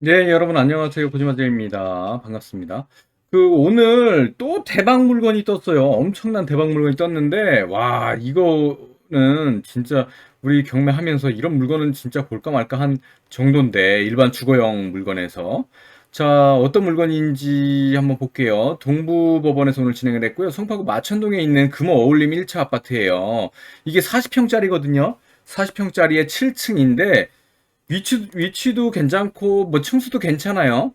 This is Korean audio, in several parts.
네, 여러분 안녕하세요. 고지마재입니다. 반갑습니다. 그 오늘 또 대박 물건이 떴어요. 엄청난 대박 물건이 떴는데 와, 이거는 진짜 우리 경매하면서 이런 물건은 진짜 볼까 말까 한 정도인데 일반 주거용 물건에서 자, 어떤 물건인지 한번 볼게요. 동부법원에서 오늘 진행을 했고요. 송파구 마천동에 있는 금호 어울림 1차 아파트예요. 이게 40평짜리거든요. 40평짜리에 7층인데 위치, 위치도 괜찮고, 뭐, 층수도 괜찮아요.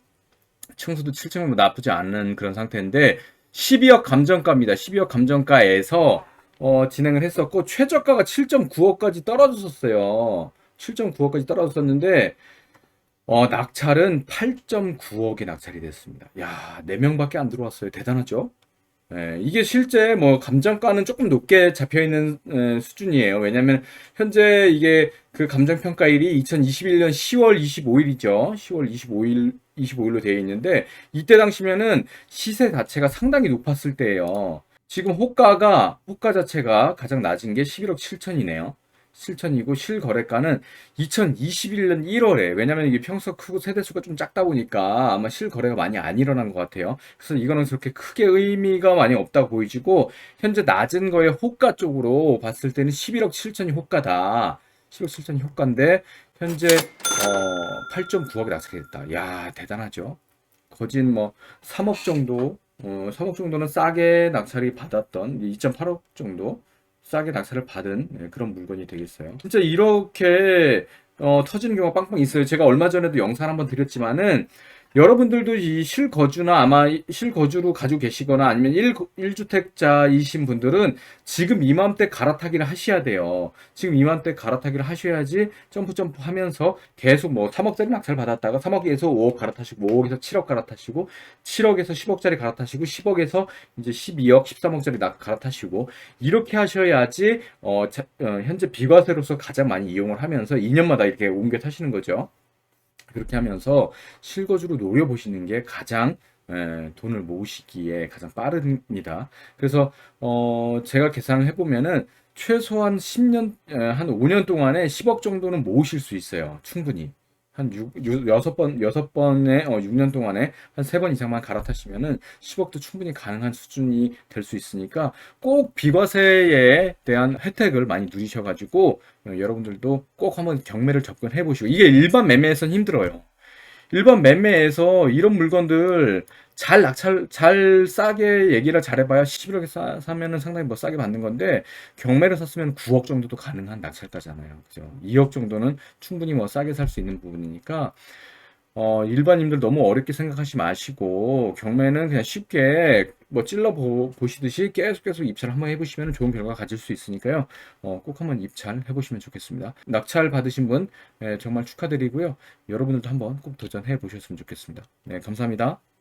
층수도 7층은 뭐 나쁘지 않은 그런 상태인데, 12억 감정가입니다. 12억 감정가에서, 어, 진행을 했었고, 최저가가 7.9억까지 떨어졌었어요. 7.9억까지 떨어졌었는데, 어, 낙찰은 8.9억에 낙찰이 됐습니다. 야, 4명밖에 안 들어왔어요. 대단하죠? 예, 이게 실제 뭐 감정가는 조금 높게 잡혀 있는 에, 수준이에요. 왜냐면 현재 이게 그 감정 평가일이 2021년 10월 25일이죠. 10월 25일 25일로 되어 있는데 이때 당시면은 시세 자체가 상당히 높았을 때예요. 지금 호가가 호가 자체가 가장 낮은 게 11억 7천이네요. 실천이고 실거래가는 2021년 1월에 왜냐면 이게 평수 크고 세대수가 좀 작다 보니까 아마 실거래가 많이 안 일어난 것 같아요. 그래서 이거는 그렇게 크게 의미가 많이 없다 보이지고 현재 낮은 거에 호가 쪽으로 봤을 때는 11억 7천이 호가다. 11억 7천이 호가인데 현재 어, 8.9억에 낙찰이 됐다. 야 대단하죠. 거진 뭐 3억 정도 어, 3억 정도는 싸게 낙찰이 받았던 2.8억 정도 싸게 낙찰을 받은 예, 그런 물건이 되겠어요. 진짜 이렇게 어, 터지는 경우가 빵빵 있어요. 제가 얼마 전에도 영상 한번 드렸지만은 여러분들도 이 실거주나 아마 이- 실거주로 가지고 계시거나 아니면 1, 1주택자이신 분들은 지금 이맘때 갈아타기를 하셔야 돼요. 지금 이맘때 갈아타기를 하셔야지 점프 점프 하면서 계속 뭐 3억짜리 낙찰 받았다가 3억에서 5억 갈아타시고 5억에서 7억 갈아타시고 7억에서 10억짜리 갈아타시고 10억에서 이제 12억, 13억짜리 낙 갈아타시고 이렇게 하셔야지 어, 자- 어, 현재 비과세로서 가장 많이 이용을 하면서 2년마다 이렇게 옮겨 타시는 거죠. 그렇게 하면서 실거주로 노려보시는 게 가장 에, 돈을 모으시기에 가장 빠릅니다. 그래서 어, 제가 계산을 해보면은 최소한 10년, 에, 한 5년 동안에 10억 정도는 모으실 수 있어요. 충분히. 한 6, 6번, 6번에, 어, 6년 동안에 한 3번 이상만 갈아타시면은 10억도 충분히 가능한 수준이 될 수 있으니까 꼭 비과세에 대한 혜택을 많이 누리셔가지고 어, 여러분들도 꼭 한번 경매를 접근해 보시고 이게 일반 매매에선 힘들어요. 일반 매매에서 이런 물건들 잘 낙찰 잘 싸게 얘기를 잘해봐야 11억에 싸, 사면은 상당히 뭐 싸게 받는 건데 경매를 샀으면 9억 정도도 가능한 낙찰가잖아요. 그죠? 2억 정도는 충분히 뭐 싸게 살 수 있는 부분이니까 어, 일반인들 너무 어렵게 생각하지 마시고 경매는 그냥 쉽게 뭐 찔러 보, 보시듯이 계속 계속 입찰 한번 해보시면 좋은 결과 가질 수 있으니까요. 어, 꼭 한번 입찰 해보시면 좋겠습니다. 낙찰 받으신 분 예, 정말 축하드리고요. 여러분들도 한번 꼭 도전해 보셨으면 좋겠습니다. 네, 감사합니다.